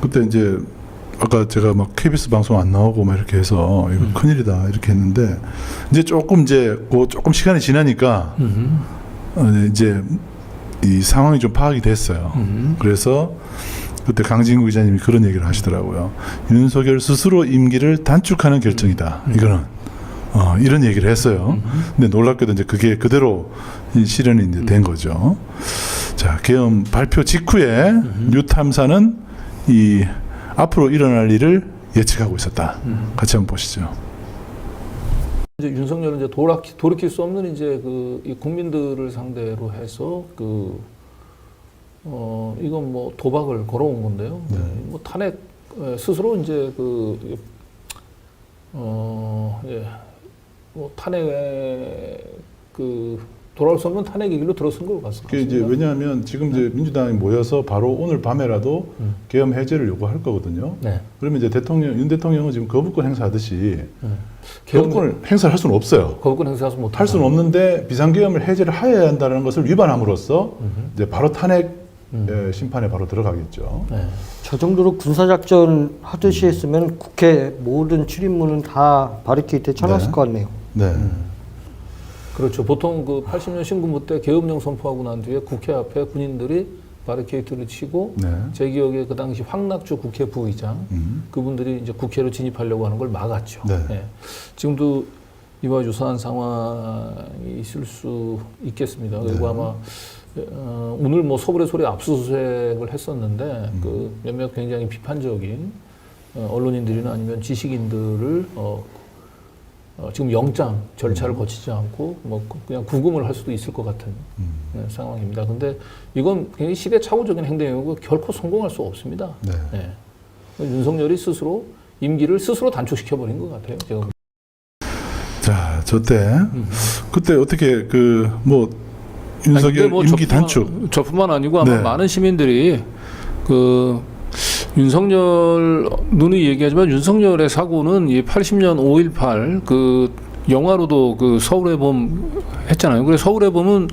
그때 이제 아까 제가 막 KBS 방송 안 나오고 막 이렇게 해서 이거 음. 큰일이다 이렇게 했는데 이제 조금 이제 그 조금 시간이 지나니까 음. 어, 이제 이 상황이 좀 파악이 됐어요. 음. 그래서 그때 강진구 기자님이 그런 얘기를 하시더라고요. 윤석열 스스로 임기를 단축하는 결정이다. 음. 이거는 어, 이런 얘기를 했어요. 근데 놀랍게도 이제 그게 그대로 이 실현이 이제 음. 된 거죠. 자, 계엄 발표 직후에 음. 뉴탐사는 이 앞으로 일어날 일을 예측하고 있었다. 음. 같이 한번 보시죠. 이제 윤석열은 이제 돌이킬, 돌이킬 수 없는 이제 그이 국민들을 상대로 해서 그 어, 이건 뭐 도박을 걸어온 건데요. 네. 뭐 탄핵 에, 스스로 이제 그 어, 예. 뭐 탄핵에 그 돌아올 수 없는 탄핵의 길로 들어선 것 같습니다. 이제 왜냐하면 지금 이제 민주당이 모여서 바로 오늘 밤에라도 음. 계엄 해제를 요구할 거거든요. 네. 그러면 이제 대통령 윤 대통령은 지금 거부권 행사하듯이 음. 거부권을 행사할 수는 없어요. 거부권 행사해서 못할 수는 없는데 비상계엄을 해제를 해야 한다는 것을 위반함으로써 음. 이제 바로 탄핵 음. 에, 심판에 바로 들어가겠죠. 네. 저 정도로 군사작전 하듯이 했으면 국회 모든 출입문은 다 바리케이트에 쳐놨을 네. 것 같네요. 네. 그렇죠. 보통 그 80년 신군부 때 계엄령 선포하고 난 뒤에 국회 앞에 군인들이 바리케이트를 치고 네. 제 기억에 그 당시 황낙주 국회 부의장 음. 그분들이 이제 국회로 진입하려고 하는 걸 막았죠. 네. 예. 지금도 이와 유사한 상황이 있을 수 있겠습니다. 그리고 네. 아마 어, 오늘 뭐 서울의 소리 압수수색을 했었는데 음. 그 몇몇 굉장히 비판적인 어, 언론인들이나 아니면 지식인들을 어, 어, 지금 영장 절차를 거치지 않고 뭐 그- 그냥 구금을 할 수도 있을 것 같은 음. 예, 상황입니다. 근데 이건 굉장히 시대착오적인 행동이고 결코 성공할 수 없습니다. 네. 예. 윤석열이 스스로 임기를 스스로 단축시켜 버린 것 같아요. 제가 볼 자, 저때 음. 그때 어떻게 그 뭐 윤석열 아니, 뭐 임기 저뿐만- 단축 저뿐만 아니고 아마 네. 많은 시민들이 그 윤석열 누누이 얘기하지만 윤석열의 사고는 이 80년 5.18 그 영화로도 그 서울의 봄 했잖아요. 그래서 서울의 봄은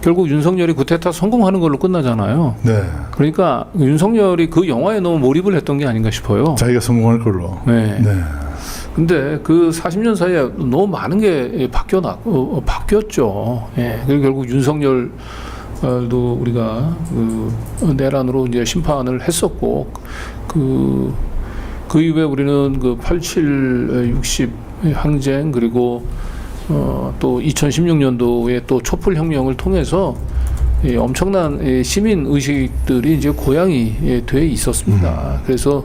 결국 윤석열이 구테타 성공하는 걸로 끝나잖아요. 네. 그러니까 윤석열이 그 영화에 너무 몰입을 했던 게 아닌가 싶어요. 자기가 성공할 걸로. 네. 네. 근데 그 40년 사이에 너무 많은 게 바뀌어 나, 어, 어, 바뀌었죠. 예. 그리고 결국 윤석열 도 우리가 그 내란으로 이제 심판을 했었고 그, 그 이후에 우리는 그 87, 60 항쟁 그리고 어, 또 2016년도에 또 촛불 혁명을 통해서 이 엄청난 이 시민 의식들이 이제 고양이 예, 돼 있었습니다. 그래서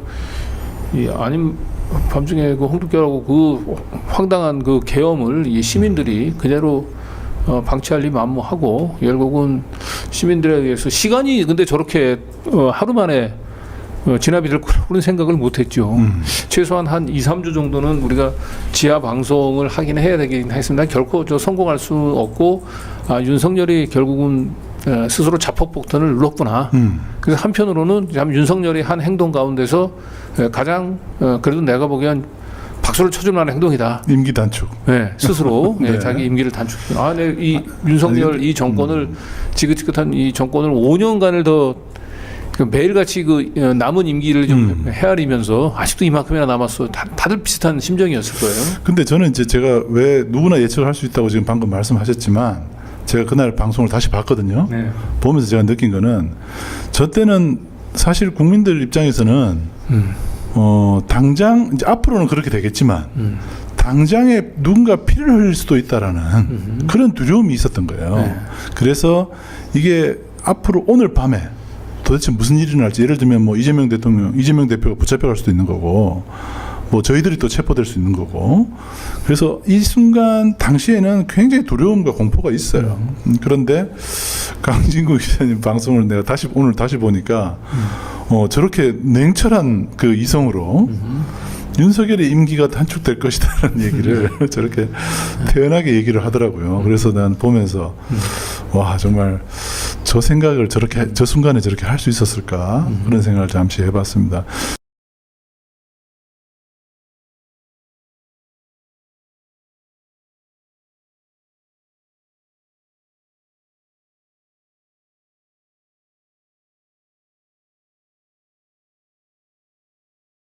이 아님 밤중에 그 홍두깨라고 그 황당한 그 계엄을 이 시민들이 그대로 어, 방치할 리 만무하고 결국은 시민들에 의해서 시간이 근데 저렇게 어, 하루 만에 어, 진압이 될 거라고는 생각을 못했죠. 음. 최소한 한 2, 3주 정도는 우리가 지하 방송을 하긴 해야 되긴 했습니다. 결코 저 성공할 수 없고 아, 윤석열이 결국은 어, 스스로 자폭폭탄을 눌렀구나. 음. 그래서 한편으로는 참 윤석열이 한 행동 가운데서 에, 가장 어, 그래도 내가 보기엔 박수를 쳐줄 만한 행동이다. 임기 단축. 네, 스스로 네, 네. 자기 임기를 단축. 아, 네, 이 윤석열 이 정권을 지긋지긋한 이 정권을 5년간을 더그 매일같이 그 어, 남은 임기를 좀 음. 헤아리면서 아직도 이만큼이나 남았어. 다, 다들 비슷한 심정이었을 거예요. 근데 저는 이제 제가 왜 누구나 예측을 할 수 있다고 지금 방금 말씀하셨지만 제가 그날 방송을 다시 봤거든요. 네. 보면서 제가 느낀 거는 저 때는 사실 국민들 입장에서는 음, 어 당장 이제 앞으로는 그렇게 되겠지만 음, 당장에 누군가 피를 흘릴 수도 있다라는 그런 두려움이 있었던 거예요. 네. 그래서 이게 앞으로 오늘 밤에 도대체 무슨 일이 날지 예를 들면 뭐 이재명 대통령, 이재명 대표가 붙잡혀갈 수도 있는 거고 뭐 저희들이 또 체포될 수 있는 거고 그래서 이 순간 당시에는 굉장히 두려움과 공포가 있어요. 음, 그런데 강진구 기자님 방송을 내가 다시 오늘 다시 보니까 어 저렇게 냉철한 그 이성으로 윤석열의 임기가 단축될 것이다라는 얘기를 저렇게 태연하게 얘기를 하더라고요. 그래서 난 보면서 와 정말 저 생각을 저렇게 저 순간에 저렇게 할 수 있었을까? 그런 생각을 잠시 해봤습니다.